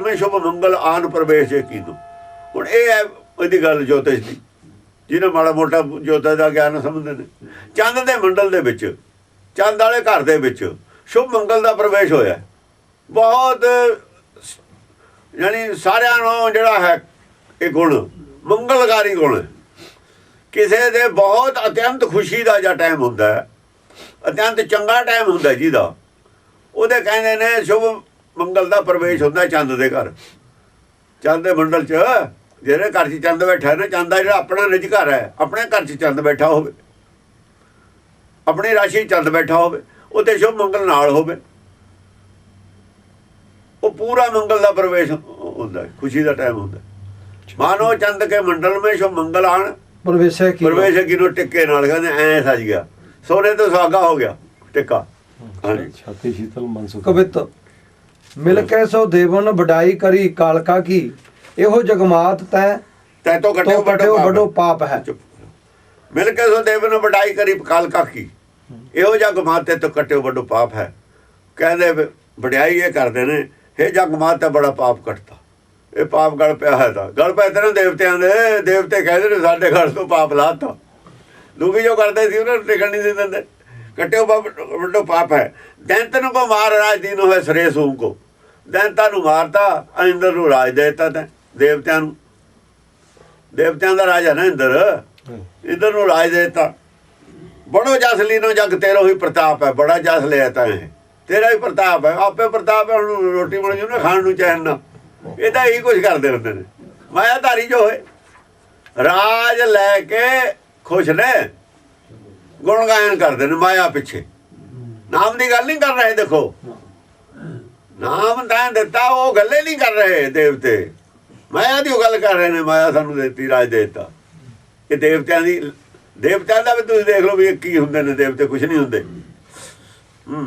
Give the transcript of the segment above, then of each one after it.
ਮੰਡਲ ਸ਼ੁਭ ਮੰਗਲ ਆਨ ਪ੍ਰਵੇਸ਼ ਕੀਨੋ ਹੁਣ ਇਹ ਹੈ ਇਹਦੀ ਗੱਲ ਜੋਤਿਸ਼ ਦੀ। ਜਿਹਨੇ ਮਾੜਾ ਮੋਟਾ ਜੋਤਿਸ਼ ਦਾ ਗਿਆਨ ਸਮਝਦੇ ਨੇ। ਚੰਦ ਦੇ ਮੰਡਲ ਦੇ ਵਿੱਚ, ਚੰਦ ਵਾਲੇ ਘਰ ਦੇ ਵਿੱਚ ਸ਼ੁਭ ਮੰਗਲ ਦਾ ਪ੍ਰਵੇਸ਼ ਹੋਇਆ। ਬਹੁਤ ਯਾਨੀ ਸਾਰਿਆਂ ਨੂੰ ਜਿਹੜਾ ਹੈ, ਇਹ ਗੁਣ, ਮੰਗਲਕਾਰੀ ਗੁਣ। ਕਿਸੇ ਦੇ ਬਹੁਤ ਅਤਿਅੰਤ ਖੁਸ਼ੀ ਦਾ ਜਾਂ ਟਾਈਮ ਹੁੰਦਾ ਹੈ। ਅਤਿਅੰਤ ਚੰਗਾ ਟਾਈਮ ਹੁੰਦਾ ਜਿਹਦਾ। ਉਹਦੇ ਕਹਿੰਦੇ ਨੇ ਸ਼ੁਭ ਮੰਗਲ ਦਾ ਪ੍ਰਵੇਸ਼ ਹੁੰਦਾ ਚੰਦ ਦੇ ਘਰ। ਚੰਦ ਦੇ ਮੰਡਲ 'ਚ ਜਿਹੜੇ ਘਰ 'ਚ ਚੰਦ ਬੈਠਾ ਹੈ ਨਾ ਚੰਦ ਦਾ ਜਿਹੜਾ ਆਪਣਾ ਨਿੱਜ ਘਰ ਹੈ ਆਪਣੇ ਘਰ 'ਚ ਚੰਦ ਬੈਠਾ ਹੋਵੇ। ਆਪਣੀ ਰਾਸ਼ੀ 'ਚ ਚੰਦ ਬੈਠਾ ਹੋਵੇ ਉਹਤੇ ਸ਼ੁਭ ਮੰਗਲ ਨਾਲ ਹੋਵੇ। ਉਹ ਪੂਰਾ ਮੰਗਲ ਦਾ ਪ੍ਰਵੇਸ਼ ਹੁੰਦਾ ਹੈ, ਖੁਸ਼ੀ ਦਾ ਟਾਈਮ ਹੁੰਦਾ। ਮਾਨੋ ਚੰਦ ਕੇ ਮੰਡਲ ਮੇ ਸ਼ੁਭ ਮੰਗਲ ਆਣ ਪ੍ਰਵੇਸ਼ੈ ਕੀ ਪ੍ਰਵੇਸ਼ ਕਿਨੋ ਟਿੱਕੇ ਨਾਲ ਕਹਿੰਦੇ ਐ ਸਜ ਗਿਆ। ਸੋਨੇ ਤੋਂ ਸੁਹਾਗਾ ਹੋ ਗਿਆ ਟਿੱਕਾ। ਹਾਂਜੀ ਛਾਤੀ ਸ਼ੀਤਲ ਮਨ ਸੁਖ ਕਵਿਤ। ਮਿਲ ਕੇ ਸੋ ਦੇਵਨ ਵਡਾਈ ਕਰੀ ਕਾਲਕਾ ਕੀ? ਇਹੋ ਜਗਮਾਤ ਤੈ ਤੈ ਤੋਂ ਤੋ ਕਟਿਓ ਵੱਡੋ ਪਾਪ ਹੈ। ਮਿਲ ਕੇ ਸੋ ਦੇਵ ਨੂੰ ਵਡਾਈ ਕਰੀ ਕਾਲ ਕਾਖੀ ਇਹੋ ਜਗ ਮਾਤੇ ਤੋਂ ਕੱਟਿਓ ਵੱਡੋ ਪਾਪ ਹੈ। ਕਹਿੰਦੇ ਵਡਿਆਈ ਇਹ ਕਰਦੇ ਨੇ ਇਹ ਜਗ ਮਾਤਾ ਬੜਾ ਪਾਪ ਕੱਟਦਾ ਇਹ ਪਾਪ ਗਲ ਪਿਆ ਹੈ ਤਾਂ। ਗਲ ਪਿਆ ਤੇ ਦੇਵਤਿਆਂ ਦੇ ਦੇਵਤੇ ਕਹਿੰਦੇ ਨੇ ਸਾਡੇ ਘਰ ਤੋਂ ਪਾਪ ਲਾਤਾ। ਦੂਗੀ ਜੋ ਕਰਦੇ ਸੀ ਉਹਨਾਂ ਨੂੰ ਟਿਕਣ ਨਹੀਂ ਦਿੰਦੇ। ਕੱਟਿਓ ਵੱਡੋ ਪਾਪ ਹੈ। ਦੈਂਤਨ ਕੋ ਮਾਰ ਰਾਜ ਦੀਨ ਹੋਏ ਸਰੇ ਸੂਮ ਕੋ। ਦੈਂਤਾਂ ਨੂੰ ਮਾਰਤਾ ਇੰਦਰ ਨੂੰ ਰਾਜ ਦੇ ਦਿੱਤਾ ਤੈਂ ਦੇਵਤਿਆਂ ਨੂੰ। ਦੇਵਤਿਆਂ ਦਾ ਰਾਜ ਹੈ ਨਾ ਇੰਦਰ ਇੰਦਰ ਨੂੰ ਰਾਜ ਦੇ ਦਿੱਤਾ। ਬੜੋ ਜਸ ਲੀਨੋ ਜਗ ਤੇਰੋ ਹੀ ਪ੍ਰਤਾਪ ਹੈ ਬੜਾ ਜਸ ਲਿਆ ਤਾਂ ਇਹ। ਤੇਰਾ ਹੀ ਪ੍ਰਤਾਪ ਹੈ ਆਪੇ ਪ੍ਰਤਾਪ ਹੈ ਹੁਣ ਰੋਟੀ ਬਣ ਜੂ ਨਾ ਖਾਣ ਨੂੰ ਚੈਨ ਨਾ ਇਹ ਤਾਂ ਇਹੀ ਕੁਝ ਕਰਦੇ ਹੁੰਦੇ ਨੇ। ਮਾਇਆਧਾਰੀ ਜੋ ਹੋਏ। ਰਾਜ ਲੈ ਕੇ ਖੁਸ਼ ਨੇ। ਗੁਣ ਗਾਇਨ ਕਰਦੇ ਨੇ ਮਾਇਆ ਪਿੱਛੇ। ਨਾਮ ਦੀ ਗੱਲ ਨਹੀਂ ਕਰ ਰਹੇ ਦੇਖੋ। ਨਾਮ ਤਾਂ ਦਿੱਤਾ ਉਹ ਗੱਲੇ ਨਹੀਂ ਕਰ ਰਹੇ ਦੇਵਤੇ ਮਾਇਆ ਦੀ ਉਹ ਗੱਲ ਕਰ ਰਹੇ ਨੇ ਮਾਇਆ ਸਾਨੂੰ ਦਿੱਤੀ ਰਾਜ ਦਿੱਤਾ। ਇਹ ਦੇਵਤਿਆਂ ਦੀ ਦੇਵਤਿਆਂ ਦਾ ਵੀ ਤੁਸੀਂ ਦੇਖ ਲਓ ਵੀ ਕੀ ਹੁੰਦੇ ਨੇ ਦੇਵਤੇ ਕੁਝ ਨਹੀਂ ਹੁੰਦੇ। ਹੂੰ।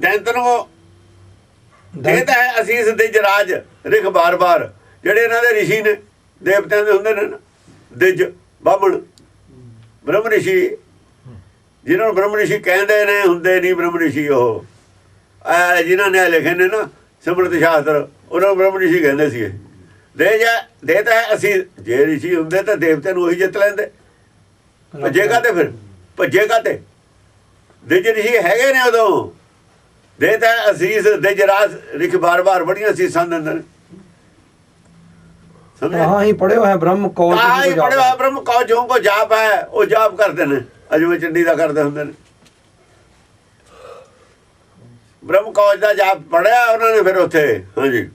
ਦੈਂਤਨ ਕੋ ਇਹ ਤਾਂ ਹੈ ਅਸੀਸ ਦੇ ਜਰਾਜ ਰਿਖ ਬਾਰ-ਬਾਰ ਜਿਹੜੇ ਇਹਨਾਂ ਦੇ ਰਿਸ਼ੀ ਨੇ ਦੇਵਤਿਆਂ ਦੇ ਹੁੰਦੇ ਨੇ ਨਾ ਦਿਜ ਬਾਹਮਣ। ਬ੍ਰਹਮ ਰਿਸ਼ੀ ਜਿਹਨਾਂ ਨੂੰ ਬ੍ਰਹਮ ਰਿਸ਼ੀ ਕਹਿੰਦੇ ਨੇ ਹੁੰਦੇ ਨਹੀਂ ਬ੍ਰਹਮ ਰਿਸ਼ੀ ਉਹ। ਆ ਜਿਨ੍ਹਾਂ ਨੇ ਲਿਖੇ ਨੇ ਨਾ ਸਿਮਰਤ ਸ਼ਾਸਤਰ ਉਹਨਾਂ ਨੂੰ ਬ੍ਰਹਮ ਰਿਸ਼ੀ ਕਹਿੰਦੇ ਸੀ। ਦੇ ਜਾ ਦੇ ਤਾਂ ਅਸੀਂ ਜੇ ਰਿਸ਼ੀ ਹੁੰਦੇ ਤਾਂ ਦੇਵਤੇ ਨੂੰ ਉਹੀ ਜਿੱਤ ਲੈਂਦੇ। ਭੱਜੇਗਾ ਤੇ ਫਿਰ? ਭੱਜੇਗਾ ਤੇ ਦਿਜ ਰਿਸ਼ੀ ਹੈਗੇ ਨੇ ਉਦੋਂ। ਦੇ ਤਾਂ ਅਸੀਸ ਦਿਜ ਰਾਸ ਰਿਖ ਬਾਰ-ਬਾਰ ਬੜੀਆਂ ਸੀਸਾਂ ਦਿੰਦੇ ਨੇ ਹਾਂ ਹੀ ਪੜਿਓ ਹੈ ਬ੍ਰਹਮ ਤਾਂ ਹੀ ਬ੍ਰਹਮ ਜੋ ਕੋ ਜਾਪ ਹੈ ਉਹ ਜਾਪ ਕਰਦੇ ਨੇ। ਅਜਵੇਂ ਚੰਡੀ ਦਾ ਕਰਦੇ ਹੁੰਦੇ ਨੇ। ਬ੍ਰਹਮ ਕੌਜ ਦਾ ਜਾਪ ਪੜਿਆ ਉਹਨਾਂ ਨੇ ਫਿਰ ਉੱਥੇ ਹਾਂਜੀ।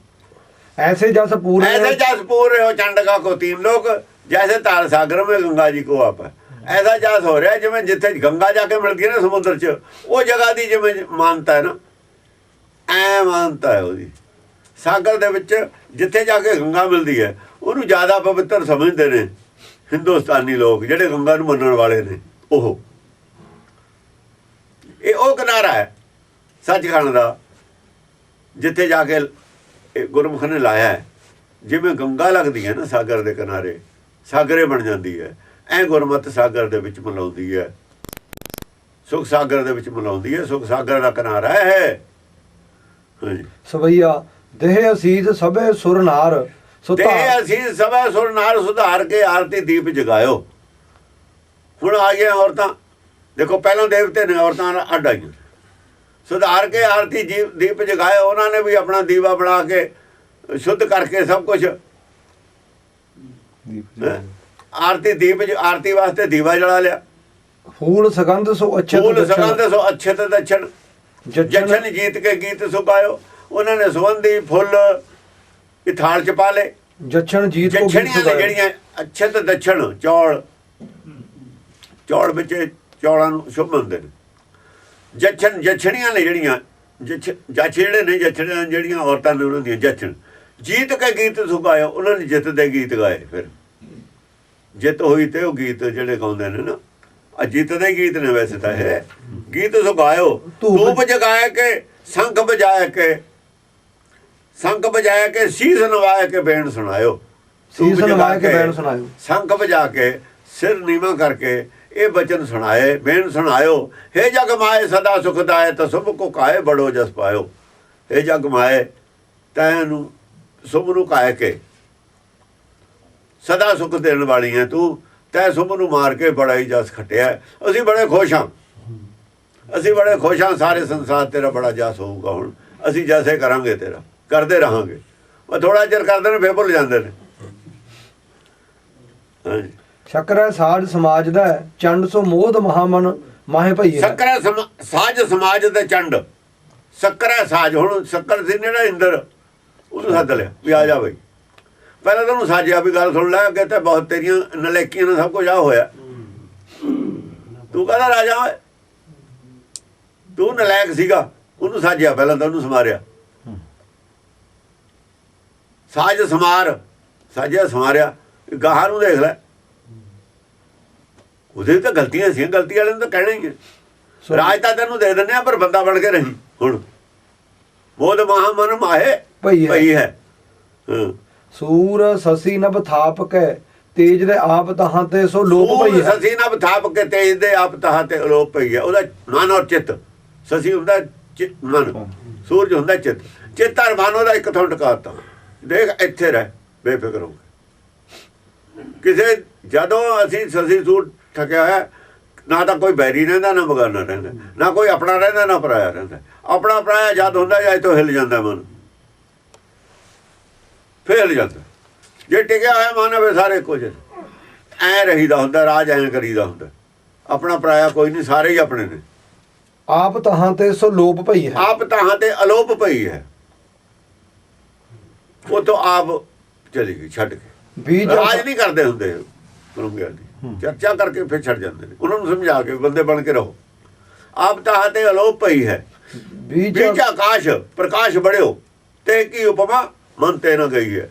ਐਸੇ ਜਸ ਪੂਰੇ ਐਸੇ ਜਸ ਪੂਰੇ ਹੋ ਚੰਡਗਾ ਕੋ ਤੀਨ ਲੋਕ ਜੈਸੇ ਤਾਲ ਸਾਗਰ ਮੇ ਗੰਗਾ ਜੀ ਕੋ ਆਪ ਐਸਾ ਜਸ ਹੋ ਰਿਹਾ ਜਿਵੇਂ ਜਿੱਥੇ ਗੰਗਾ ਜਾ ਕੇ ਮਿਲਦੀ ਹੈ ਨਾ ਸਮੁੰਦਰ 'ਚ ਉਹ ਜਗ੍ਹਾ ਦੀ ਜਿਵੇਂ ਮਾਨਤਾ ਹੈ ਨਾ। ਐ ਮਾਨਤਾ ਹੈ ਉਹਦੀ। ਸਾਗਰ ਦੇ ਵਿੱਚ ਜਿੱਥੇ ਜਾ ਕੇ ਗੰਗਾ ਮਿਲਦੀ ਹੈ ਉਹਨੂੰ ਜ਼ਿਆਦਾ ਪਵਿੱਤਰ ਸਮਝਦੇ ਨੇ ਹਿੰਦੁਸਤਾਨੀ ਲੋਕ ਜਿਹੜੇ ਗੰਗਾ ਨੂੰ ਮੰਨਣ ਵਾਲੇ ਨੇ ਉਹ। ਇਹ ਉਹ ਕਿਨਾਰਾ ਹੈ। ਸੱਚਖੰਡ ਦਾ ਜਿੱਥੇ ਜਾ ਕੇ ਗੁਰਮੁਖ ਨੇ ਲਾਇਆ ਹੈ ਜਿਵੇਂ ਗੰਗਾ ਲੱਗਦੀ ਹੈ ਨਾ ਸਾਗਰ ਦੇ ਕਿਨਾਰੇ ਸਾਗਰੇ ਬਣ ਜਾਂਦੀ ਹੈ ਐ ਗੁਰਮਤ ਸਾਗਰ ਦੇ ਵਿੱਚ ਮਿਲਾਉਂਦੀ ਹੈ। ਸੁਖ ਸਾਗਰ ਦੇ ਵਿੱਚ ਮਿਲਾਉਂਦੀ ਹੈ ਸੁਖ ਸਾਗਰ ਦਾ ਕਿਨਾਰਾ ਹੈ। ਸਵਈਆ ਦੇਹ ਅਸੀਸ ਸਭੇ ਸੁਰ ਨਾਰ ਤੇ ਸੁਤਾ ਅਸੀਂ ਸਭਾ ਸੁਰ ਨਾਲ ਸੁਧਾਰ ਕੇ ਆਰਤੀ ਦੀਪ ਜਗਾਇਓ। ਹੁਣ ਆ ਗਏ ਔਰਤਾਂ ਦੇਖੋ ਪਹਿਲਾਂ ਦੇਵਤੇ ਨੇ ਔਰਤਾਂ ਨਾਲ ਅੱਡ ਆਈਆਂ। ਸੁਧਾਰ ਕੇ ਆਰਤੀ ਜੀ- ਦੀਪ ਜਗਾਏ ਉਹਨਾਂ ਨੇ ਵੀ ਆਪਣਾ ਦੀਵਾ ਬਣਾ ਕੇ ਸ਼ੁੱਧ ਕਰਕੇ ਸਭ ਕੁਝ? ਆਰਤੀ ਦੀਪ ਜ- ਆਰਤੀ ਵਾਸਤੇ ਦੀਵਾ ਜਲਾ ਲਿਆ। ਫੂਲ ਸਗੰਧ ਸੋ ਅੱਛੇ ਫੂਲ ਸਗੰਧ ਸੋ ਅੱਛੇ ਤੇ ਦਛਣ। ਜਛਨ ਜੀਤ ਕੇ ਗੀਤ ਸੁਗਾਇਓ। ਉਹਨਾਂ ਨੇ ਸੁਗੰਧੀ ਫੁੱਲ ਇਹ ਥਾਲ ਚ ਪਾ ਲੇ ਜੱਛਣ ਜੀਤ ਕੋ ਗੀਤ ਸੁਗਾਏ। ਜਿਹੜੀਆਂ ਅੱਛੇ ਤੇ ਦਛਣ ਚੌਲ। ਚੌਲ ਵਿੱਚ ਚੌਲਾਂ ਨੂੰ ਸ਼ੁਭ ਮੰਨਦੇ ਨੇ। ਜਛਣ ਜਛਣੀਆਂ ਨੇ ਜਿਹੜੀਆਂ ਜਛ ਜਿਹੜੇ ਨੇ ਜਛਣੀਆਂ ਜਿਹੜੀਆਂ ਔਰਤਾਂ ਨੇ ਉਹਨਾਂ ਦੀਆਂ ਜਛਣ। ਜੀਤ ਕੇ ਗੀਤ ਸੁਗਾਇਓ ਉਹਨਾਂ ਨੇ ਜਿੱਤ ਦੇ ਗੀਤ ਗਾਏ ਫਿਰ। ਜਿੱਤ ਹੋਈ ਤੇ ਉਹ ਗੀਤ ਜਿਹੜੇ ਗਾਉਂਦੇ ਨੇ ਨਾ ਆ ਜਿੱਤ ਦੇ ਗੀਤ ਨੇ ਵੈਸੇ ਤਾਂ ਇਹ। ਗੀਤ ਸੁਗਾਇਓ ਧੂਪ- ਜਗਾਇਆ ਕੇ ਸ਼ੰਖ ਵਜਾਇਆ ਕੇ ਸ਼ੰਖ ਵਜਾਇਆ ਕੇ ਸੀਸ ਨਵਾਇਆ ਕੇ ਬੇਣ ਸੁਣਾਇਓ। ਸੀਸ ਨਵਾਇਆ ਕੇ ਬੈਣ ਸੁਣਾਇਓ। ਸ਼ੰਖ ਵਜਾ ਕੇ ਸਿਰ ਨੀਵਾਂ ਕਰਕੇ ਇਹ ਬਚਨ ਸੁਣਾਏ ਬੇਨ ਸੁਣਾਇਓ। हे ਜਗ ਮਾਏ, ਸਦਾ ਸੁਖ ਦਾਏ ਤਾ ਸੁਭ ਕੋ ਕਾਏ ਬੜੋ ਜਸ ਪਾਇਓ। हे ਜਗ ਮਾਏ, ਤੈਨੂੰ ਸੁਭ ਨੂੰ ਕਾਇ ਕੇ। ਸਦਾ ਸੁਖ ਦੇਣ ਵਾਲੀ ਹੈ ਤੂੰ, ਤੈ ਸੁਭ ਨੂੰ ਮਾਰ ਕੇ ਬੜਾ ਹੀ ਜਸ ਖਟਿਆ। ਅਸੀਂ ਬੜੇ ਖੁਸ਼ ਹਾਂ ਅਸੀਂ ਬੜੇ ਖੁਸ਼ ਹਾਂ ਸਾਰੇ ਸੰਸਾਰ ਤੇਰਾ ਬੜਾ ਜਸ ਹੋਊਗਾ ਹੁਣ। ਅਸੀਂ ਜੈਸੇ ਕਰਾਂਗੇ ਤੇਰਾ, ਕਰਦੇ ਰਹਾਂਗੇ। ਉਹ ਥੋੜਾ ਚਿਰ ਕਰਦੇ ਨੇ, ਫੇਰ ਭੁੱਲ ਜਾਂਦੇ ਨੇ। ਹਾਂਜੀ। ਸ਼ਕਰੈ ਸਾਜ ਸਮਾਜ ਦਾ ਚੰਡ ਸੋ ਮੋਧ ਮਹਾਮਨ ਮਾਹੇ ਭਈਏ ਸ਼ੱਕਰ ਸਾਜ ਸਮਾਜ ਦੇ ਚੰਡ। ਸ਼ੱਕਰ ਸਾਜ, ਹੁਣ ਸ਼ੱਕਰ ਸੀ ਜਿਹੜਾ ਇੰਦਰ, ਉਹਨੂੰ ਸੱਦ ਲਿਆ, ਵੀ ਆ ਜਾ ਬਈ। ਪਹਿਲਾਂ ਤਾਂ ਉਹਨੂੰ ਸਾਜਿਆ ਵੀ ਗੱਲ ਸੁਣ ਲੈ, ਅੱਗੇ ਤੇ ਬਹੁਤ ਤੇਰੀਆਂ ਨਲੇਕੀਆਂ ਨਾਲ ਸਭ ਕੁਝ ਆ ਹੋਇਆ। ਤੂੰ ਕਹਿੰਦਾ, ਰਾਜਾ ਤੂੰ ਨਲਾਇਕ ਸੀਗਾ, ਉਹਨੂੰ ਸਾਜਿਆ, ਪਹਿਲਾਂ ਤਾਂ ਉਹਨੂੰ ਸਮਾਰਿਆ। ਸਾਜ ਸਮਾਰ, ਸਾਜਿਆ, ਸਮਾਰਿਆ, ਗਾਹਾਂ ਨੂੰ ਦੇਖ ਲੈ। ਉਹਦੇ ਤਾਂ ਗਲਤੀਆਂ ਸੀ ਗਲਤੀ ਵਾਲੇ ਨੂੰ ਤਾਂ ਕਹਿਣਾ ਹੀ ਹੈ। ਰਾਜ ਤਾਂ ਤੈਨੂੰ ਦੇ ਦਿੰਦੇ ਆ ਪਰ ਬੰਦਾ ਬਣ ਕੇ ਰਹੀ ਹੁਣ ਬੋਧ ਮਹਾ ਮਨ ਮਾਹੇ ਭਈ ਹੈ। ਸੂਰ ਸਸੀ ਨਭ ਥਾਪ ਕੈ ਤੇਜ ਦੇ ਆਪ ਤਹਾਂ ਤੇ ਸੋ ਲੋਪ ਭਈ ਹੈ। ਸਸੀ ਨਾ ਬਥਾਪ ਕੇ ਤੇਜ ਦੇ ਆਪ ਤਹਾ ਤੇ ਅਲੋਪ ਪਈ ਹੈ। ਉਹਦਾ ਮਨ ਔਰ ਚਿੱਤ। ਸਸੀ ਹੁੰਦਾ ਮਨ। ਸੂਰਜ ਹੁੰਦਾ ਚਿੱਤ। ਚਿੱਤ ਔਰ ਮਨ ਉਹਦਾ ਇੱਕ ਥਾਂ ਟਿਕਾਤਾ। ਦੇਖ ਇੱਥੇ ਰਹਿ। ਬੇਫਿਕਰ ਹੋ। ਕਿਸੇ ਜਦੋਂ ਅਸੀਂ ਸਸੀ ਸੂਰ ਠਕਿਆ ਹੈ ਨਾ ਤਾਂ ਕੋਈ ਬੈਰੀ ਰਹਿੰਦਾ ਨਾ ਬਗਾਨਾ ਰਹਿੰਦਾ ਨਾ ਕੋਈ ਆਪਣਾ ਰਹਿੰਦਾ ਨਾ ਪਰਾਇਆ ਰਹਿੰਦਾ। ਆਪਣਾ ਪਰਾਇਆ ਜਦ ਹੁੰਦਾ ਜਾਂ ਤੋਂ ਹਿੱਲ ਜਾਂਦਾ ਮਨ। ਫੇਰ ਹਿੱਲ ਜਾਂਦਾ। ਜੇ ਟਿਕਿਆ ਹੋਇਆ ਮਨ ਹੋਵੇ ਸਾਰੇ ਕੁਝ ਐ ਰਹੀਦਾ ਹੁੰਦਾ ਰਾਜ ਐ ਕਰੀਦਾ ਹੁੰਦਾ। ਆਪਣਾ ਪਰਾਇਆ ਕੋਈ ਨਹੀਂ ਸਾਰੇ ਹੀ ਆਪਣੇ ਨੇ। ਆਪ ਤਹਾਂ ਤੇ ਸੋ ਲੋਪ ਭਈ ਹੈ। ਆਪ ਤਹਾਂ ਤੇ ਅਲੋਪ ਪਈ ਹੈ। ਉਹ ਤੋਂ ਆਪ ਚਲੀ ਗਈ ਛੱਡ ਕੇ। ਬੀਜ ਰਾਜ ਨਹੀਂ ਕਰਦੇ ਹੁੰਦੇ ਬ੍ਰਹਮ ਗਿਆਨੀ ਚਰਚਾ ਕਰਕੇ ਫਿਰ ਛੱਡ ਜਾਂਦੇ ਨੇ। ਉਹਨਾਂ ਨੂੰ ਸਮਝਾ ਕੇ ਬੰਦੇ ਬਣ ਕੇ ਰਹੋ। ਆਪ ਤਹਾਂ ਤੇ ਅਲੋਪ ਪਈ ਹੈ। ਬੀਜ ਆਕਾਸ਼ ਪ੍ਰਕਾਸ਼ ਬੜਿਓ। ਤੇ ਕੀ ਉਪਮਾ? ਮਨ ਤੇ ਨਾ ਗਈ ਹੈ।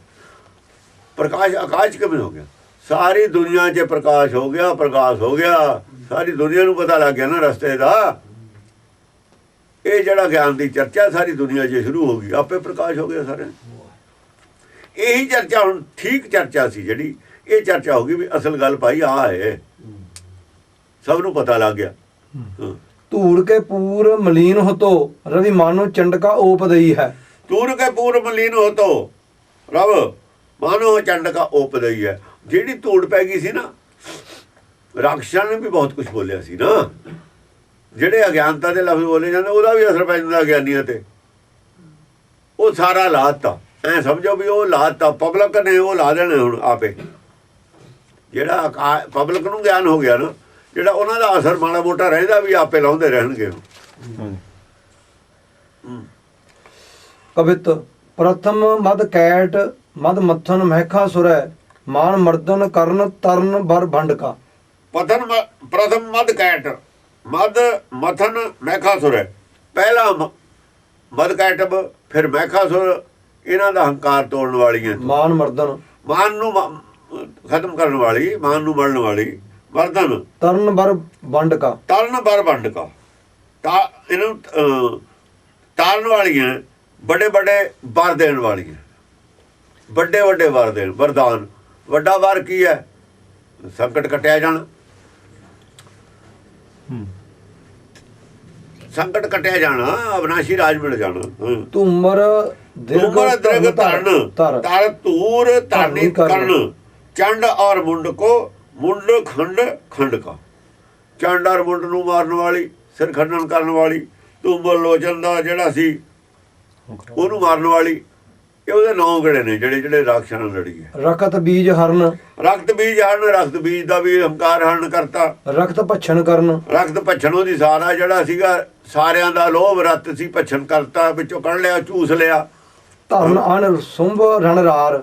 ਪ੍ਰਕਾਸ਼ ਆਕਾਸ਼ ਕਿਵੇਂ ਹੋ ਗਿਆ? ਸਾਰੀ ਦੁਨੀਆ 'ਚ ਪ੍ਰਕਾਸ਼ ਹੋ ਗਿਆ ਪ੍ਰਕਾਸ਼ ਹੋ ਗਿਆ। ਸਾਰੀ ਦੁਨੀਆ ਨੂੰ ਪਤਾ ਲੱਗ ਗਿਆ ਨਾ ਰਸਤੇ ਦਾ। ਇਹ ਜਿਹੜਾ ਗਿਆਨ ਦੀ ਚਰਚਾ ਸਾਰੀ ਦੁਨੀਆ 'ਚ ਸ਼ੁਰੂ ਹੋ ਗਈ। ਆਪੇ ਪ੍ਰਕਾਸ਼ ਹੋ ਗਿਆ ਸਾਰੇ ਇਹੀ ਚਰਚਾ ਹੁਣ ਠੀਕ ਚਰਚਾ ਸੀ ਜਿਹੜੀ ਇਹ ਚਰਚਾ ਹੋ ਗਈ ਵੀ ਅਸਲ ਗੱਲ ਭਾਈ ਆ ਹੈ। ਸਭ ਨੂੰ ਪਤਾ ਲੱਗ ਗਿਆ। ਧੂੜ ਕੇ ਪੂਰ ਮਲੀਨ ਹੋਤੋ ਰਵੀ ਮਾਨੋ ਚੰਡਕਾ ਓਪ ਦਈ ਹੈ। ਤੂਰ ਕੇ ਪੂਰ ਮਲੀਨ ਹੋ ਤੋ ਰਵ ਮਾਨੋ ਚੰਡ ਕਾ ਉਪਦਈ ਹੈ। ਜਿਹੜੀ ਧੂੜ ਪੈ ਗਈ ਸੀ ਨਾ ਰਾਖਸ਼ਾਂ ਨੇ ਵੀ ਬਹੁਤ ਕੁਝ ਬੋਲਿਆ ਸੀ ਨਾ। ਜਿਹੜੇ ਅਗਿਆਨਤਾ ਦੇ ਲਫ਼ਜ਼ ਬੋਲੇ ਜਾਂਦੇ ਉਹਦਾ ਵੀ ਅਸਰ ਪੈ ਜਾਂਦਾ ਗਿਆਨੀਆਂ ਤੇ। ਉਹ ਸਾਰਾ ਲਾਤਾ। ਐ ਸਮਝੋ ਵੀ ਉਹ ਲਾਤਾ। ਪਬਲਿਕ ਨੇ ਉਹ ਲਾ ਦੇਣੇ ਹੁਣ ਆਪੇ। ਜਿਹੜਾ ਪਬਲਿਕ ਨੂੰ ਗਿਆਨ ਹੋ ਗਿਆ ਨਾ ਜਿਹੜਾ ਉਹਨਾਂ ਦਾ ਅਸਰ ਮਾੜਾ ਮੋਟਾ ਰਹਿੰਦਾ ਵੀ ਆਪੇ ਲਾਉਂਦੇ ਰਹਿਣਗੇ। ਕਵਿਤ ਪ੍ਰਥਮ ਮਦ ਕੈਟ ਮਦ ਮੱਥਨ ਮਹਿਖਾ ਸੁਰੈ ਮਾਨ ਮਰਦਨ ਕਰਨ ਤਰਨ ਬਰ ਭੰਡਕਾ। ਪਤਨ ਪ੍ਰਥਮ ਮਦ ਕੈਟ ਮਦ ਮਥਨ ਮੈਖਾਸੁਰ ਹੈ ਪਹਿਲਾ ਮਦ ਕੈਟਬ ਫਿਰ ਮੈਖਾਸੁਰ ਇਹਨਾਂ ਦਾ ਹੰਕਾਰ ਤੋੜਨ ਵਾਲੀਆਂ ਮਾਨ ਮਰਦਨ। ਮਾਨ ਨੂੰ ਖਤਮ ਕਰਨ ਵਾਲੀ ਮਾਨ ਨੂੰ ਮਰਨ ਵਾਲੀ ਵਰਦਨ ਤਰਨ ਬਰ ਭੰਡਕਾ ਤਰਨ ਬਰ ਵੰਡਕਾ ਤਾ ਇਹਨੂੰ ਤਾਰਨ ਵਾਲੀਆਂ ਵੱਡੇ ਵੱਡੇ ਵਰ ਦੇਣ ਵਾਲੀਆਂ। ਵੱਡੇ ਵੱਡੇ ਵਰ ਦੇਣ ਵਰਦਾਨ। ਵੱਡਾ ਵਰ ਕੀ ਹੈ? ਸੰਕਟ ਕਟਿਆ ਜਾਣਾ। ਸੰਕਟ ਕਟਿਆ ਜਾਣਾ ਅਬਨਾਸ਼ੀ ਰਾਜ ਮਿਲ ਜਾਣਾ। ਉਮਰ ਦਰਗ ਧਰਨ। ਧਰ। ਤਰ ਧਰਨੀ ਧਰਨੀ ਕਰਨ। ਚੰਡ ਔਰ ਮੁੰਡ ਕੋ ਮੁੰਡ ਖੰਡ ਖੰਡ ਕਾ। ਚੰਡ ਔਰ ਮੁੰਡ ਨੂੰ ਮਾਰਨ ਵਾਲੀ ਸਿਰ ਖੰਡਨ ਕਰਨ ਵਾਲੀ ਧੂਮਰ ਲੋਚਨ ਦਾ ਜਿਹੜਾ ਸੀ ਉਹਨੂੰ ਮਾਰਨ ਵਾਲੀ। ਇਹ ਉਹਦੇ ਨੌ ਗੜੇ ਨੇ ਜਿਹੜੇ ਜਿਹੜੇ ਰਾਖਸ਼ਾਂ ਨਾਲ ਲੜੀ ਹੈ ਰਖਤ ਬੀਜ ਹਰਨ। ਰਕਤ ਬੀਜ ਹਰਨ ਰਕਤ ਬੀਜ ਦਾ ਵੀ ਹੰਕਾਰ ਹਰਨ ਕਰਤਾ। ਰਖਤ ਭਛਣ ਕਰਨ। ਰਕਤ ਭੱਛਣ ਉਹਦੀ ਸਾਰਾ ਜਿਹੜਾ ਸੀਗਾ ਸਾਰਿਆਂ ਦਾ ਲੋਭ ਰਤ ਸੀ ਭੱਛਣ ਕਰਤਾ ਵਿੱਚੋਂ ਕੱਢ ਲਿਆ ਚੂਸ ਲਿਆ। ਧਰਨ ਅਣ ਸੁੰਭ ਰਣ ਰਾਰ।